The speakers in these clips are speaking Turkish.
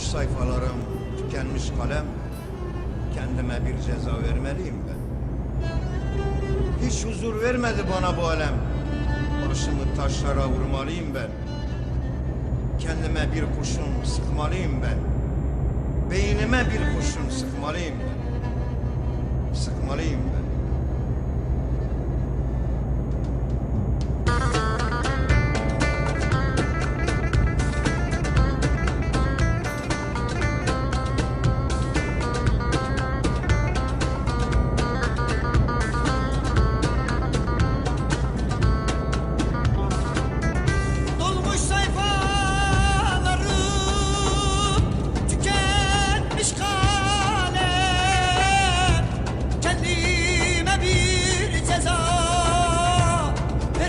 sayfalarım, tükenmiş kalem. Kendime bir ceza vermeliyim ben. Hiç huzur vermedi bana bu alem. Başımı taşlara vurmalıyım ben. Kendime bir kurşun sıkmalıyım ben. Beynime bir kurşun sıkmalıyım ben. Sıkmalıyım ben.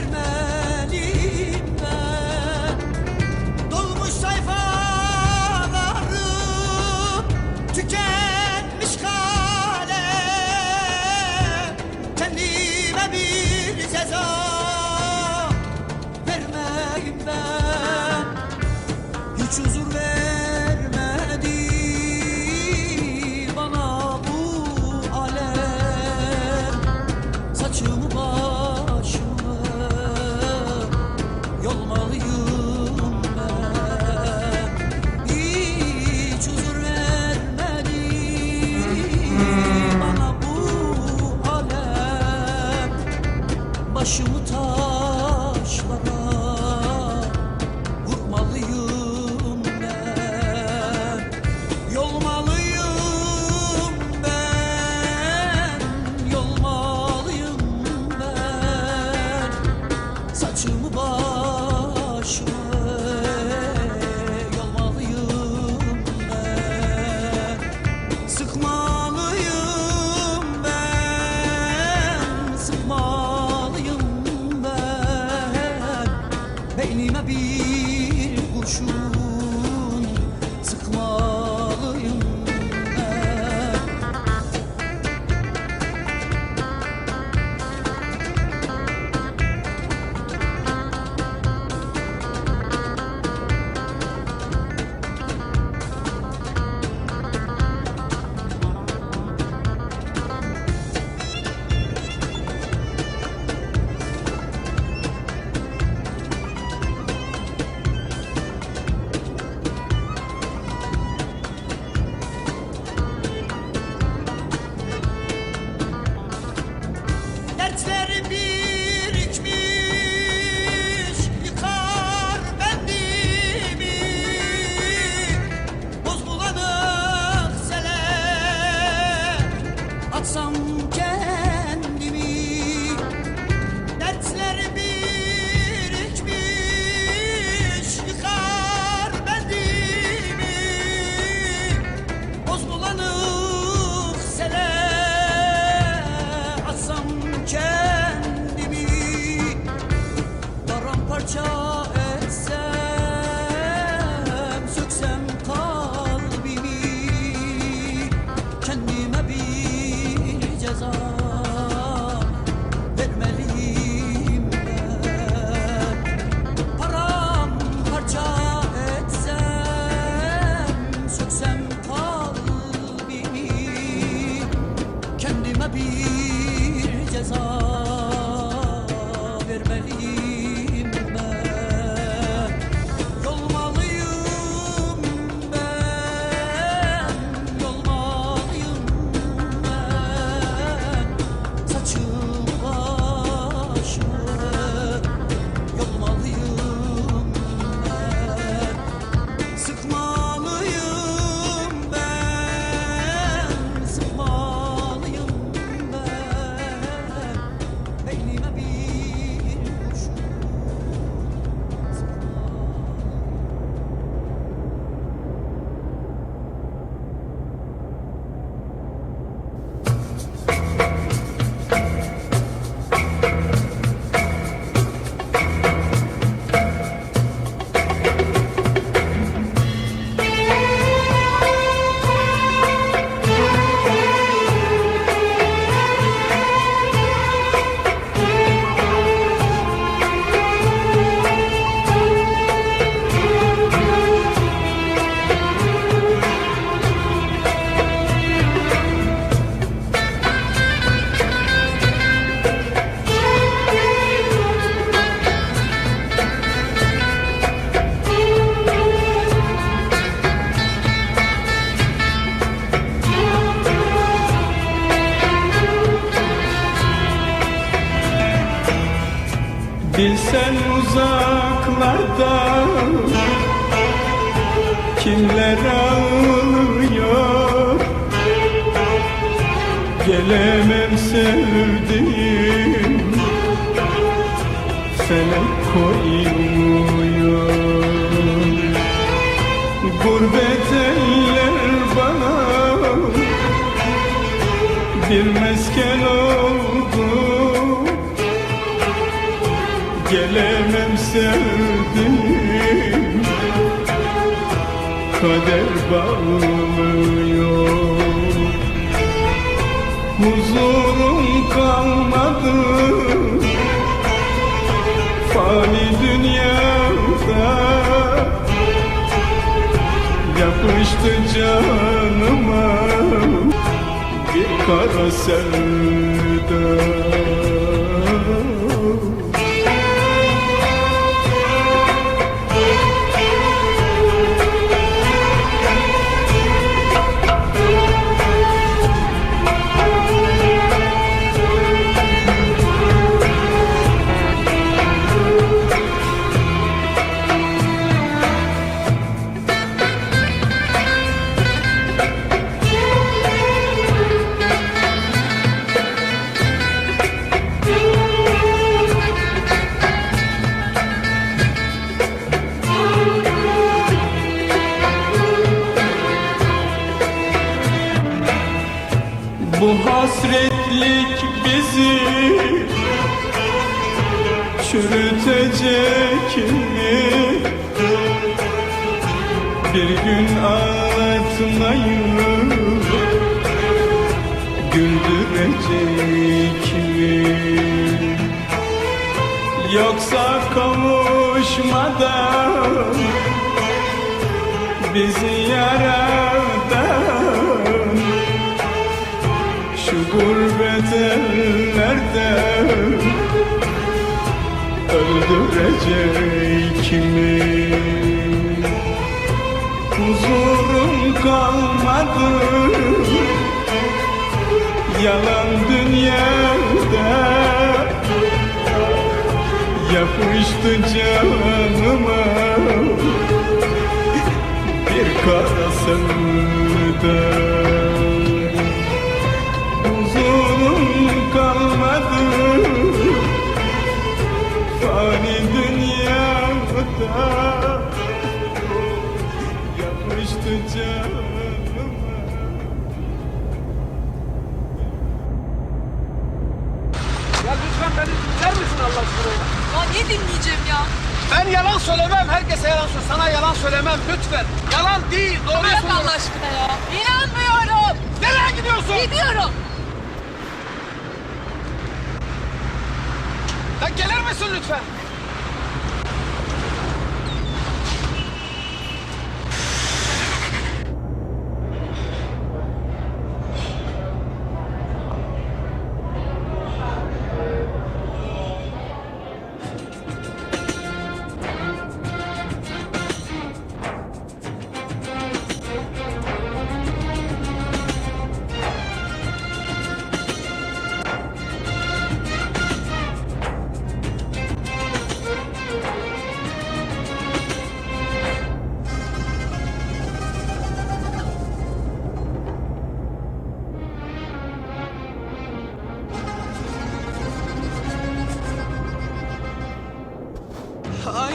Vermeliyim Başımı taşlara vurmalıyım ben. Yolmalıyım ben Yolmalıyım ben. Saçımı başımı Sıkmalıyım Bilsen uzaklarda kimler ağlıyor? Gelemem sevdiğim felek koymuyor. Gurbet eller bana bir mesken oldu Gelemem sevdiğim Kader bağlıyor Huzurum kalmadı. Fani dünyada Yapıştı canıma. Bir kara sevda Bu hasretlik bizi çürütecek mi? Bir gün ağlatmayı güldürecek mi? Yoksa kavuşmadan bizi yaradan gurbet ellerde. Öldürecek mi? Huzurum kalmadı. Yalan dünyada. Yapıştı canıma bir kara sevda Ya lütfen beni dinler misin Allah aşkına? Ya ne dinleyeceğim ya? Ben yalan söylemem, herkese yalan söylemem. Sana yalan söylemem lütfen. Yalan değil, doğruyu Bırak söylüyorum. Allah aşkına ya. İnanmıyorum. Nereye gidiyorsun? Gidiyorum. Ya gelir misin lütfen?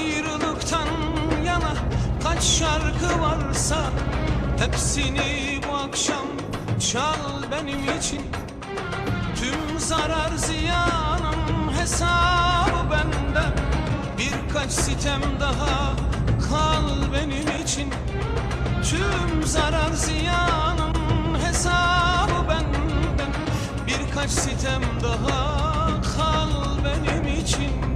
Ayrılıktan yana kaç şarkı varsa Hepsini bu akşam çal benim için. Tüm zarar ziyanım hesabı bende. Birkaç sitem daha kal benim için. Tüm zarar ziyanım hesabı benden Birkaç sitem daha kal benim için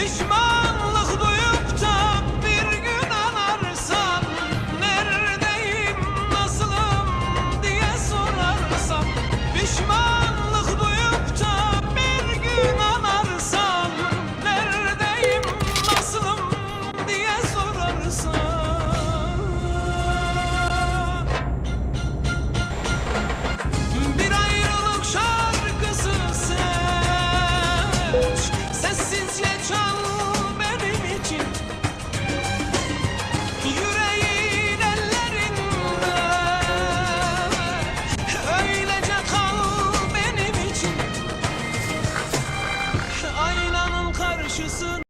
pişman